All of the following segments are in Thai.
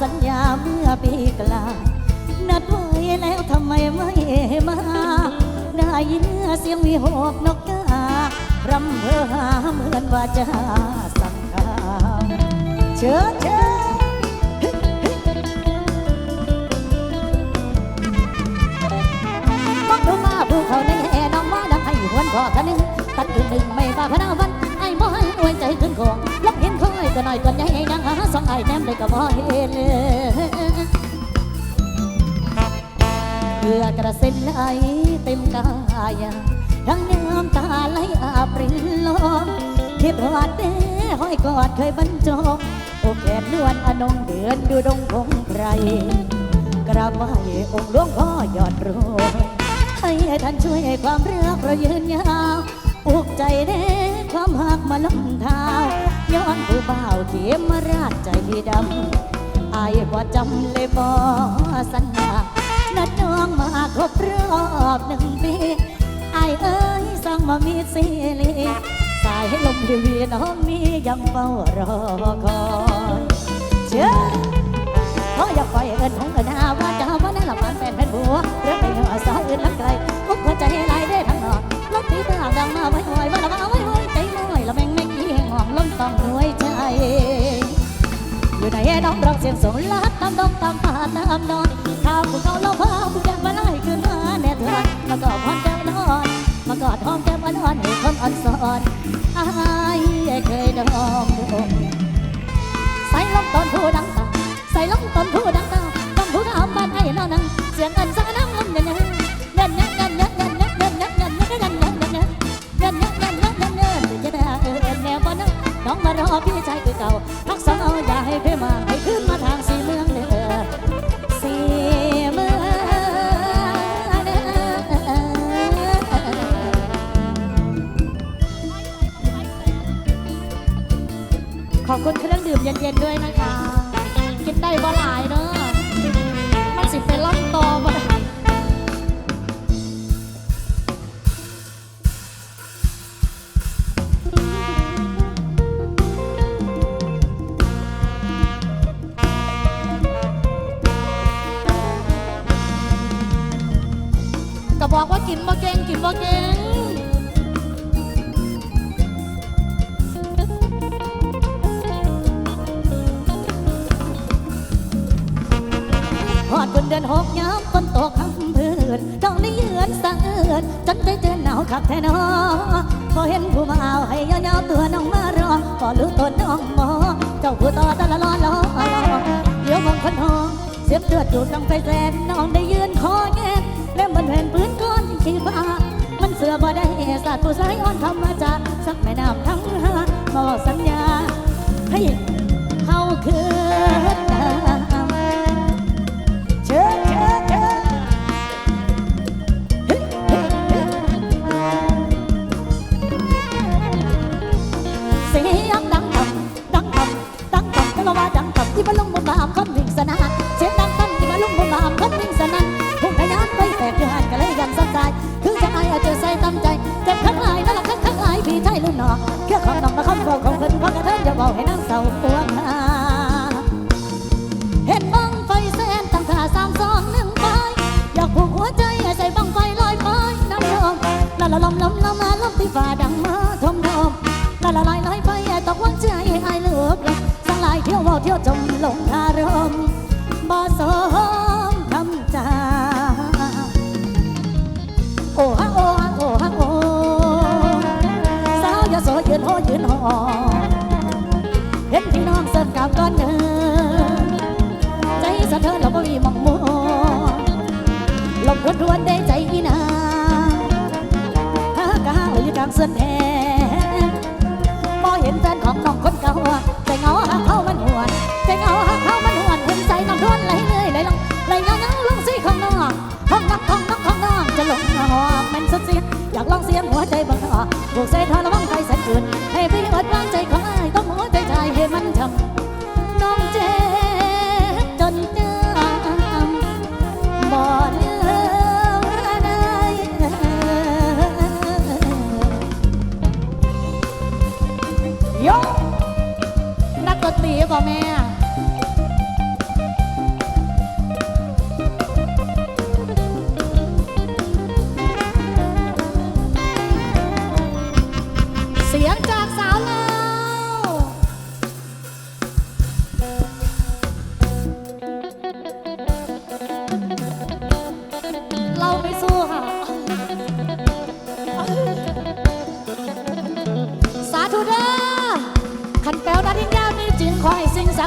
สัญญาเมื่อปีกลานัดไว้แล้วทำไมไม่มา ได้ยินเสียงวิหกนกการำเพื่อหาเหมือนว่าจะสั่งคำเชิญเชิญมองดูมาผู้เขาในแห่น้องมาดังให้หวนพอกันนึงตัดอื่นหนึ่งไม่ว่าพนาวันไอ้บ่ให้อวยใจขึ้นของ ก็หน่อยก็ใหญ่ยังสองไอ้แนมเลยก็บ่เห็นเพื่อกระเซ็นไหลเต็มกายทั้งน้ำตาไหลอาบรินลมเทียบวาดเด้ห้อยกอดเคยบรรจบโอแขนนวลอนงเดือนดูดงคงไพรกราบาหวองหลวงพ่อยอดรวยให้ท่านช่วยความรักเรายืนยาวอกใจแน่ความหักมาล้มเท้า ย้อนผู้บ่าวเขมราชใจดำอายว่าจำเลยบ่สัญญานัดน้องมาครบรอบหนึ่งปีอายเอ้ยสั่งมามีสิลีสายลมที่วีน้องมียังเฝ้ารอคอยเชื่อขออย่าปล่อยเอินของเอินาว่าจะว่านั่นละมันแฟนแฟนบัวเรื่องไปหนืสาวอื่นลักไกล ยงสงลาดตามดองตามผาตามนอนข้าวกูเขาเราพาผู้แก่มาไล่ขึ้นมาแน่ทอนมากอดหอมแก้มนอนมากอดหอมแก่มนอนให้คนอ่อนสอนอายเคยดองดงใส่ลมตอนผู้ดังตาใส่ลมตอนผู้ดัง เย็นๆด้วยนะคะ กินได้บ่หลายเด้อมันสิเป็นล่ำตอบ่ได้ก็บอกว่ากินบ่เก่งกินบ่เก่ง บนเดือนหกย้ำฝนตกคำพื้นต้องได้ยืนสะเอือนจนได้เจอหนาวขับแทนอพอเห็นผู้มาเอาให้ยาวๆตัวน้องมารอพอรู้ตัวน้องมอเจ้าผู้ต่อตะละล้อล้อเดี๋ยวมองคนหองเสียบเลือดอยู่กลางไฟแสนน้องได้ยืนคอแงนและมันเห็นปืนก้อนขี้ฟ้ามันเสือบ่ได้สาดผู้ชายอ่อนธรรมจาสักแม่น้ำทั้งห้ามาบอกสัญญาให้เฮาคืน โอ้ฮะโอ้ฮะโอ้ฮะโอ้สาวยาโสยืนโอยืนหอเห็นพี่น้องเสิร์ฟกับก้อนเงินใจสะเทือนเราก็มีมองมัวลมวนวนได้ใจอีนาฮะกะห้าวอยู่กลางเส้นแหมอเห็นแฟนของน้องคนเก่าใจเงาหาเข้ามันหวนใจเงาหาากลองเสียงหัวใจบังหอบุกเส้นทอระวัง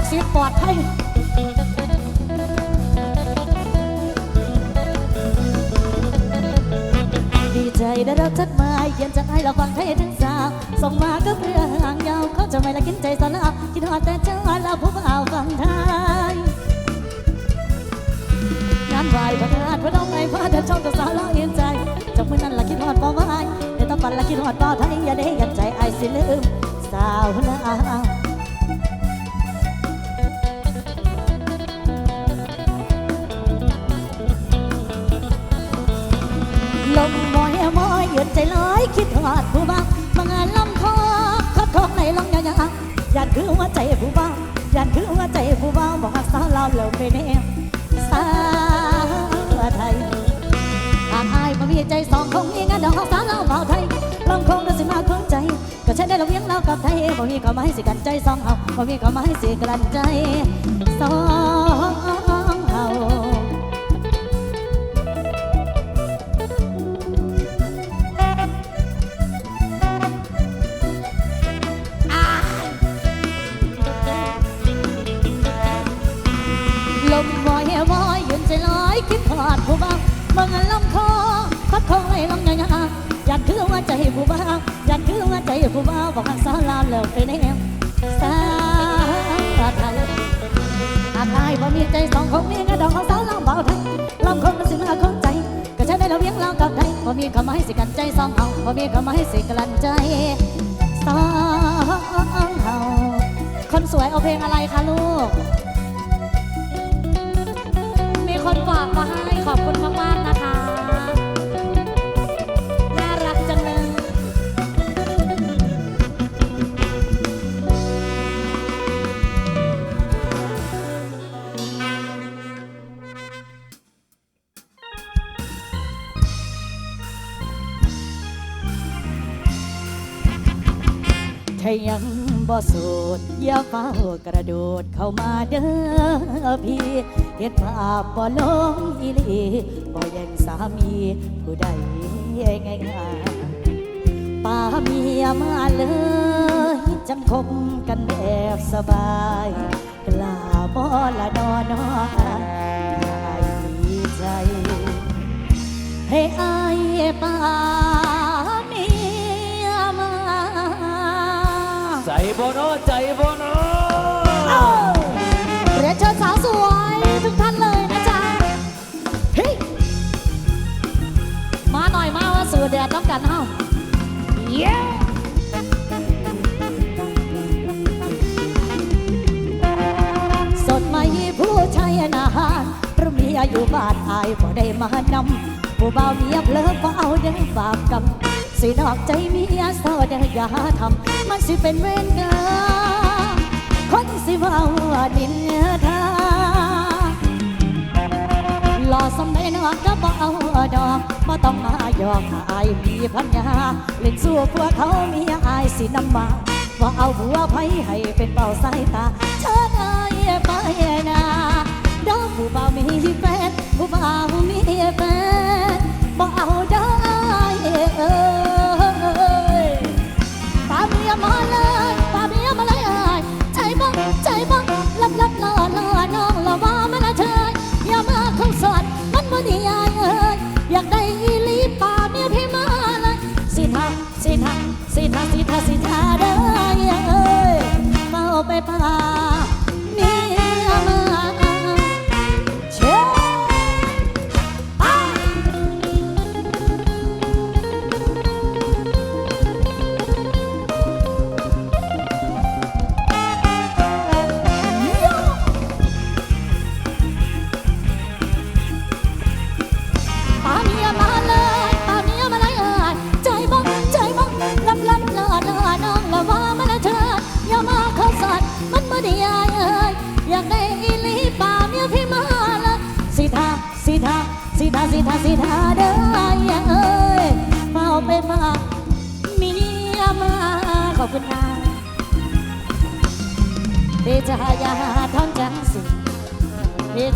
สิ่งศักดิ์สิทธิ์ปลอดภัยดีใจได้รับจดหมายเขียนจากให้เราฟังไทยทั้งสาวส่งมาก็เพื่อห่างยาวเขาจะไม่ละกินใจสลาคิดฮอดแต่เจ้าเราผู้บ่าวฟังไทยงานไหวพระธาตุพระน้องไงพระเดินช่องตัวสาวเราเอียนใจจากมือนั้นละคิดฮอดเป้าหมายเดี๋ยวต้องปันละคิดฮอดป้าไทยอย่าได้ยันใจไอ้สิลืมสาวลา มมอยยืนใจลอยคิดฮอดผู้บ่าวมางานลำคอคัดของในลองยายาอยากคือหัวใจผู้บ่าวอยากคือหัวใจผู้บ่าวบอกว่าสาวลาวเลิกไปแน่สาวไทยหากอายบ่มีใจสองคงมีงานดอกสาวเล่าเบาไทยลองคงได้สิมาของใจก็ใช้ได้ลงเวียงเล่ากับไทยบ่มีก็มาให้สิกันใจสองเฮาบ่มีก็มาให้สิกันใจสอง คิดทอดผู้บ่าวเมื่อเงินลำคอพัดคอยลงยาอยากคือว่าใจผู้บ่าวอยากคือว่าใจผู้บ่าวบอกหักสาวลาวเลิกไปแน่สาวไทยหากอายบ่มีใจสองคงมีกระดองของสาวลาวเบาไทยลำคงนั้นสิมาข้าใจก็ใช้ได้เราเวียงเรากับไทยบ่มีคำมาให้สิกันใจสองเฮาบ่มีคำมาให้สิกลั่นใจสองเฮาคนสวยเอาเพลงอะไรคะลูก คนฝากมาให้ขอบคุณมากๆนะคะ น่ารักจังเลยถ้ายัง บ่โสูดอย่าเฝ้ากระโดดเข้ามาเด้อพี่เห็นภาพบ่ลงอีหลีบ่แย่งสามีผู้ใดง่ายๆป่าเมียมาเลยจังคบกันแบบสบายกล้าบ่ละนอนอายใจให้อายป่า บ่เนอใจบ่เนอเรียนเชิญสาวสวยทุกท่านเลยนะจ๊ะเฮ้ยมาหน่อยมาว่าสื่อแดดต้องกันเฮ้าเย้สดใหม่ผู้ชายนาหารหรือเมียอยู่บ้านอายบ่ได้มานำผู้บ่าวเมียเพลินบ่เอาเด้อบาปกรรมสินอกใจเมียเศร้าเด้ออย่าทำ มันสิเป็นเวรกรรมคนสิเว่าดินทารอสมัยนอกก็บ่เอาดอกบ่ต้องมาหยอกอายมีพัญญาเล่นสู้พวกเขามีอายสินำมาว่าเอาหัวไผให้เป็นเป่าสายตาเชิญอายไปนาดอกผู้บ่าวมีแฟนผู้บ่าวมีแฟนบ่เอาได้เอ้ย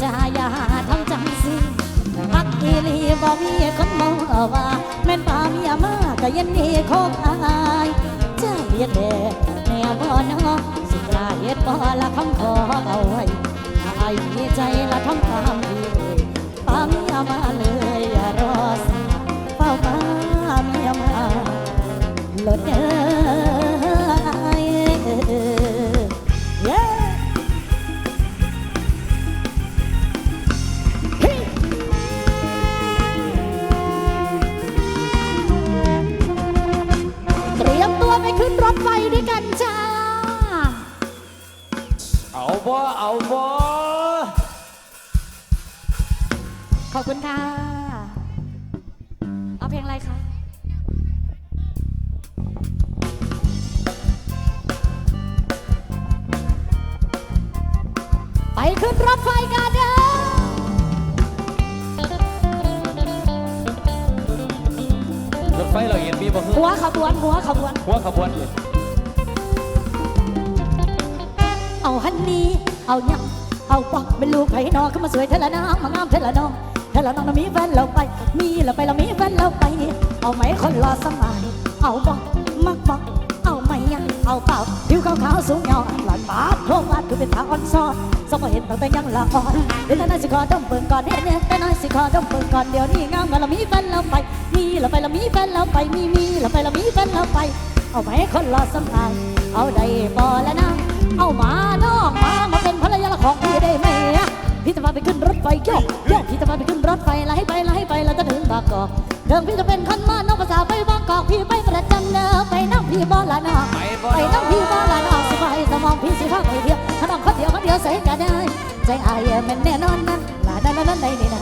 พี่จะอย่าทำจังสิมักอีลีบ่มีคนมองว่าแม่นป่าเมียมาก็ยันนี่คกอายใจเย็นเดแนวบ่น้อสิกลาเฮ็ดบ่ละคำขอเอาไว้อายใจละทำความดีป่าเมียมาเลยอย่ารอสายเฝ้าป่าเมียมาหลดเด้อ เอาบ่เอาบ่ขอบคุณค่ะ เอาเพลงอะไรคะ ไปขึ้นรถไฟกันเด้อรถไฟเราเห็นมีบ่คือหัวขบวนหัวขบวน หัวขบวน เอาฮันนี่เอาหยังเอาปักเป็นลูกไผ่นอขึ้นมาสวยเทละน้ำมางามเทละน้องเทละน้องน่ะมีแฟนเราไป มีเราไปเรามีแฟนเราไป เอาไหมคนรอสมัยเอาบอกมักบอกเอาไหมยังเอาเปล่าผิวขาวๆสูงยาหลานบาดโทษวาดคือเป็นทางอ่อนซ้อนสมัยเห็นตั้งแต่ยังละอ่อนเดี๋ยวนั้นสิขอดมเปิงก่อนเนี่ยเนี่ยเดี๋ยวนั้นสิขอดมเปิงก่อนเดี๋ยวนี้งามกันเรามีแฟนเราไป มีเราไปเรามีแฟนเราไปมีมีเราไปเรามีแฟนเราไป เอาไหมคนรอสมัยเอาได้บ่แล้วนะ เอามาน้องมามาเป็นภรรยาของพี่ได้ไหมอะพี่จะพาไปขึ้นรถไฟโยกโยกพี่จะพาไปขึ้นรถไฟไล่ไปไล่ไปแล้วจะถึงบางกอกเดิมพี่จะเป็นคนมาน้องภาษาไปบางกอกพี่ไปประจำเนอไปนั่งพี่บอละน้องไปบ่ไปนั่งพี่บอละน้องสบายสมองพี่สิพาไปเที่ยวถ้าน้องคนเดียวคนเดียวใส่กันได้ใจอายแม่นแน่นอนนั้นลาดาลาดาในนี่นะ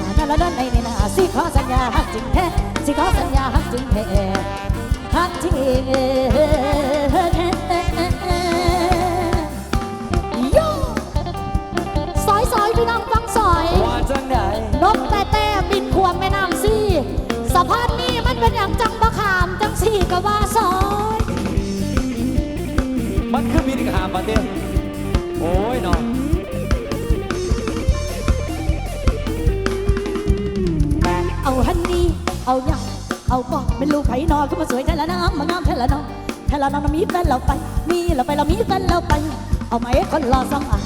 ลาดาลาดาในนี่นะสิขอสัญญาฮักจริงแท้สิขอสัญญาฮักจริงแท้ฮักจริง เป็นอย่างจังบะขามจังสี่กะว่าซอยมันคือมีดิขามมาเต้โอ้ยน้องเอาฮันนี่เอาหยังเอาบอกเป็นลูกไผ่นอนขึ้นมาสวยแท้ละน้ำมางามแท้ละน้องแท้ละน้องน่ะมีแฟนเราไป มีเราไปเรามีแฟนเราไป เอาไหมคนรอสองอะ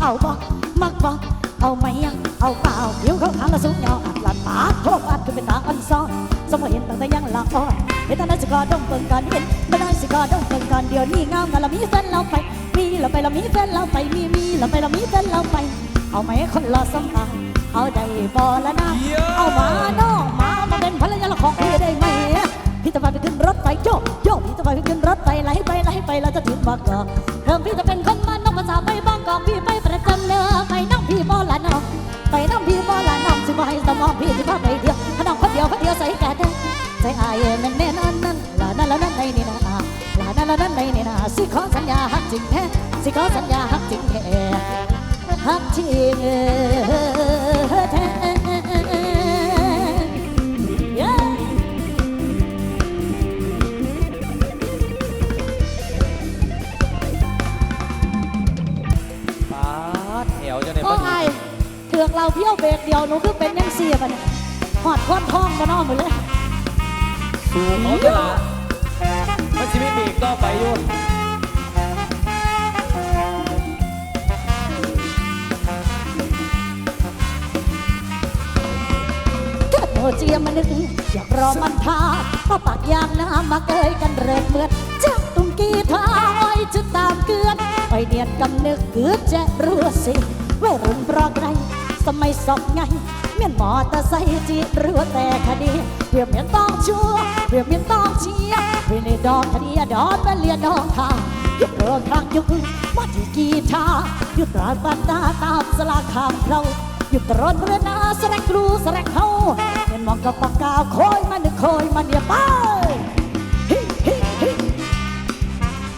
เอาบอกมักบอกเอาไหมยังเอาเปล่าผิวเขาขาวละสูงยาวอัดหลัดปากโทษอัดคือเป็นตาอันซ้อน สมัยเห็นตั้งแต่ยังละอ่อนเห็นตอนนั้นสิกอดมเปิงก่อนเห็นตอนนั้สิกอดมเปิงก่อนเดี๋ยวนี้งามกันเรามีแฟนเราไป มีเราไปเรามีแฟนเราไป มีมีเราไปเรามีแฟนเราไป เอาไหมคนรอสองอะเอาได้บ่ละนะเอามาน้องมามาเป็นภรรยาของพี่ได้ไหมพี่จะพาไปขึ้นรถไฟโยกโยกพี่จะพาไปขึ้นรถไฟไหลไปไหลไปเราจะถึงบางกอกเพิ่มพี่จะเป็นคนบ้านนองภาษาไปบางกอกพี่ไปประจำเนื้อไปนั่งพี่บอละน้องไปนั่งพี่บอละน้องสิมาให้สมองพี่สิพาไปเดียวถ้าน้องคนเดียวคนเดียวใส่แก่ ได้ใจอายแม่นแน่นอนนั่นลานั่นละนั่นในนี่นะลานั่นละนั่นในนี่นะสิขอสัญญาฮักจริงแท้สิขอสัญญาฮักจริงแท้ฮักจริงแท้ Yeah. ปาดแถวจังได๋โอ้บัดไอนี้เถือกเราเที่ยวเบรกเดียวหนูคือเป็นยังเสียบะเนี่ยหอดค้อนท้องมานอกหมดเลย สู่เขาตลาดมันสิมีเบรกต่อไปยู่เกิดในเจียมมานึกอยากรอมันทาพอปากยางน้ำมาเกยกันเริดเหมือนจักตุงกีทาอ้อยจะตามเกือนไปเนียนกำนึกเกือจะรู้สิว่ารุ่นรอไกลสมัยสอบไง มียนมอเตอร์ไซค์จีรัวแต่คดีเพียงเมียนต้องชัวเพียงเมียนต้องเชียร์เพียงในดอกคดีดอนเป็นเลียนดอกทางยุดเริ่มทางยุคมาที่กีทายุดราบันดาตามสลาคามเราหยุดรถเรนาสแลกครูสแลกเฮาเมียนมองกับปากกาคอยมันคอยมันเนี่ยไป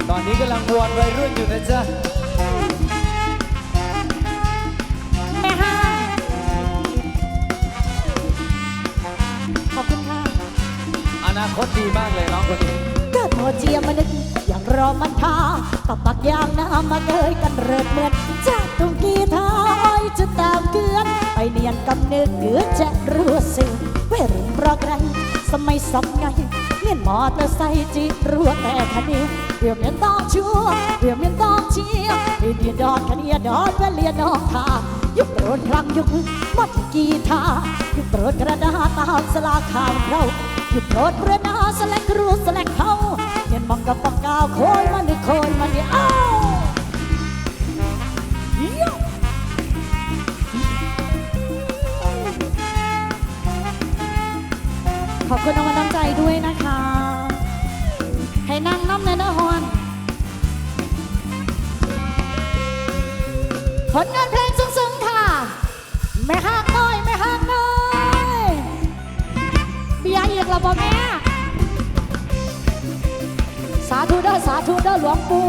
ตอนนี้กำลังวนวัยรุ่นอยู่นะจ๊ะ นาคตดีมากเลยน้องคนนี้เกิดโมเจียมานึกอย่างรอมันทาปักปักยางน้ำมาเกยกันเริดเหมือนจากตุงกีทาอ้อยจะตามเกือน ไปเนียนกำเนิดเกือจะรู้สึกเวรุ่งรอไกลสมัยสองไงเมียนมอเตอร์ไซค์จีรัวแต่คันนี้เพียงเมียนต้องชัวเพียงเมียนต้องเชียร์ไอเดียดอนคันนี้ดอนเวเลียนองทายุคโดนครั้งยุคมัดกีทายุคโดนกระดาษตามสลาข่าวเรา หยุดโปรดเรือนาสแลกครูสแลกเขาเห็นมังกับปากกาวโคอยมันนี่โคอยมันนี่อ้าวเฮียขอบคุณรางวัลน้ำใจด้วยนะคะ ให้นั่งน้ำในนะฮอนผลงานเพลงซึ้งๆค่ะไม่หักาธุเด้อสาธุเด้อหลวงปู่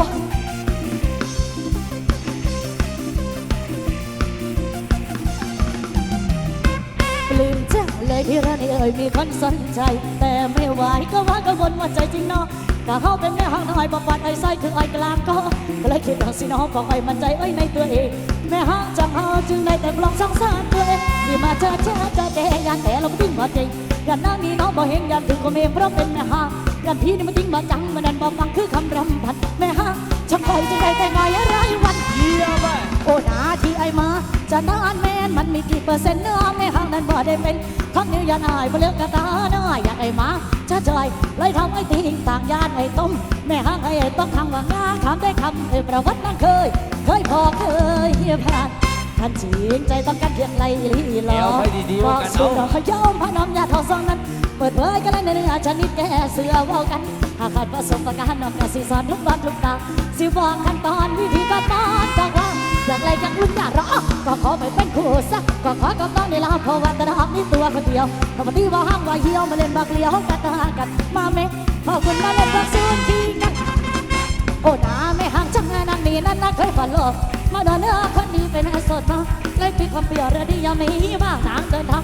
ลื้มใจเลยที่ร้านนี้เอ่ยมีคนสนใจ แต่ไม่ไหวก็ว่ากังวลว่าใจจริงเนาะก็เขาเป็นแม่ห้างน้อยบำบัดไอ้ไส้คือไอ้กลางก็ก็เลยคิดว่าสิน้องบอไอ้มันใจไว้ในตัวเอง แม่ห้างจังเฮาจึงได้แต่ปลองสงสารตัวเองที่มาเจอเจอเจอเดยันแต่เราทิ้งบ่จริงยันน้ามีน้องบ่เห็นยันถึงก็เมเพราะเป็นแม่ห้าง ยันพี่นี่มันทิ้งบ่จังมันนั่นบ่ฟังคือคำรำพันแม่ห้างช่างคอยจึงได้แต่น้อยอะไรวันเยี่ยมอะโอ้นาที่ไอมาจะนานแมนมันมีกี่เปอร์เซ็นต์เนื้อไม่ห่างนั้นบ่ได้เป็นครั้งนี้ยานายบ่เลือกกระตาหน้าอยากไอมาจะจอยเลยทำไอ้ทิ้งต่างยานไอ้ต้มแม่ห่างไอ้ต้องทำว่างาคำได้คำเออประวัตินั่งเคย เคยพอเคยผ่านท่านจริงใจต้องการเพียงไรลีหลเดี๋ยวอไปดีๆบว่าอกกันสุดเอาขยอมพระน้อมยาทองซองนั้นเปิดเผยกันเลยในเนื้อชนิดแก่เสือเว่ากัน หากขาดประสบการณ์นอกจากสีสอนทุกวันทุกตาสิบอกขั้นตอนวิธีการตอนจากว่าอยากไรอยากรุ่นอยากรอก็ขอไปเป็นคู่สักก็ขอกับน้องในลาเพราะว่าแต่ละนี่ตัวคนเดียวปกติว่าห้างว่าเหี่ยวมาเล่นบักเลี้ยวกันตากันมาเมขอบคุณมาเล่นบักซูนที่กันโอ้นาไม่ห่างจังงานนางนี้นั่นนะเคยฝันโลกมาเดินเนื้อคนนี้เป็นไอ้สดมาเลยปิดความเปรียวเรือดียังมีบ้างนางเดินทาง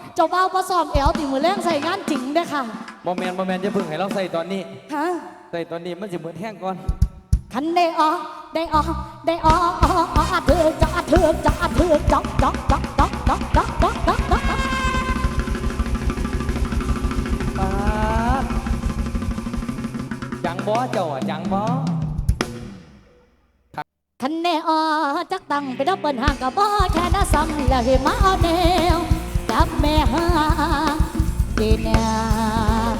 เจ้าบ่าวบ่ซ้อมเอวติมือแรงใส่งานจริงเด้อค่ะบอแมนบอแมนจะพึ่งให้เราใส่ตอนนี้ ฮะใส่ตอนนี้มันจะเหมือนแห้งก่อน คันได้ออได้ออได้ออออออถือจักถือจักถือจักจักจักจักจักจักจักจักจักป๊าดจังบอเจ้าอะจังบอคันได้ออจักตั้งไปดับเบิ้ลห่างกับบ่แค่นั้นซ้ำแล้วให้มาเอาแนว จับแม่หาดีแนว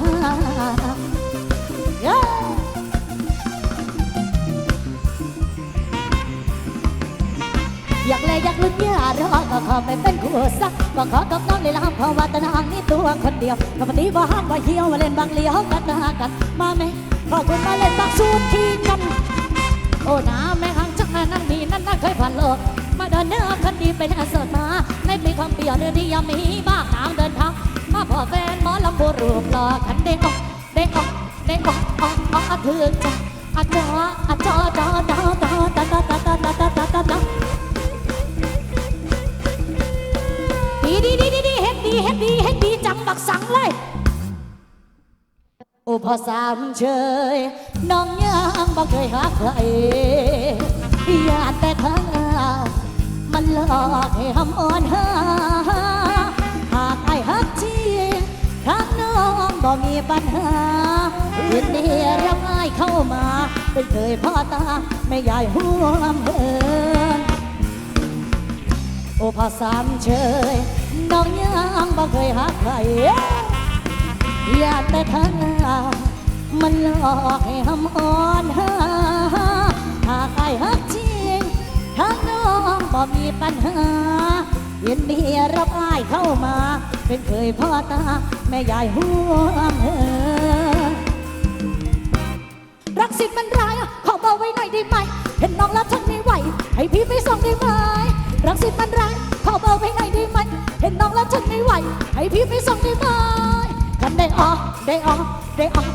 อยากเลยอยากลุ้นยากรอก็ขอไปเป็นคู่สักก็ขอกับน้องเลยละเพราะว่าตนางนี่ตัวคนเดียวปกติว่าห้ามว่าเหี่ยวมาเล่นบางเลี้ยวกันนะกันมาไหมขอบคุณมาเล่นบางสูตรที่กัน โอ้น้าแม่หังจักแม่นั่งดีนั่นน่าเคยผ่านโลก เดินเนื้อคันดีเป็นอาสดมาในปีความเปลี่ยวเนื้อที่ยังมีบ้างทางเดินทางมาพอแฟนหมอลำพูรูปหล่อคันเด้งออกเด้งออกเด้งออกออกออกถึงจ้ะอาจออาจอจอจอจอจอจอจอจอจอจอจอจอจอดีดีดีดีดีเฮ็ดดีเฮ็ดดีเฮ็ดดีจังบักสังเลยโอ้พอสามเชยน้องยังบ่เคยหาใครอยากแต่เธอ มันหลอกให้หำอ่อนหาหากไอ้ฮักจริงทางน้องบ่มีปัญหาเห็นเดีรับไอ้เข้ามา เป็นเคยพ่อตาไม่ใหญ่ห่วมเอินโอ้พอสามเชยน้องยังบ่เคยหาใครอยากแต่เธอมันหลอกให้หำอ่อนหา มีปัญหา เห็นเมียรับอายเข้ามา เป็นเคยพ่อตา แม่ยายห่วงเออรักสิทธิ์มันร้ายขอเบาไว้หน่อยได้ไหม เห็นน้องแล้วทนไม่ไหว ให้พี่ไปส่งได้ไหม รักสิทธิ์มันร้ายขอเบาไว้หน่อยได้ไหม เห็นน้องแล้วทนไม่ไหว ให้พี่ไปส่งได้ไหมกันได้ออกได้ออกได้ออก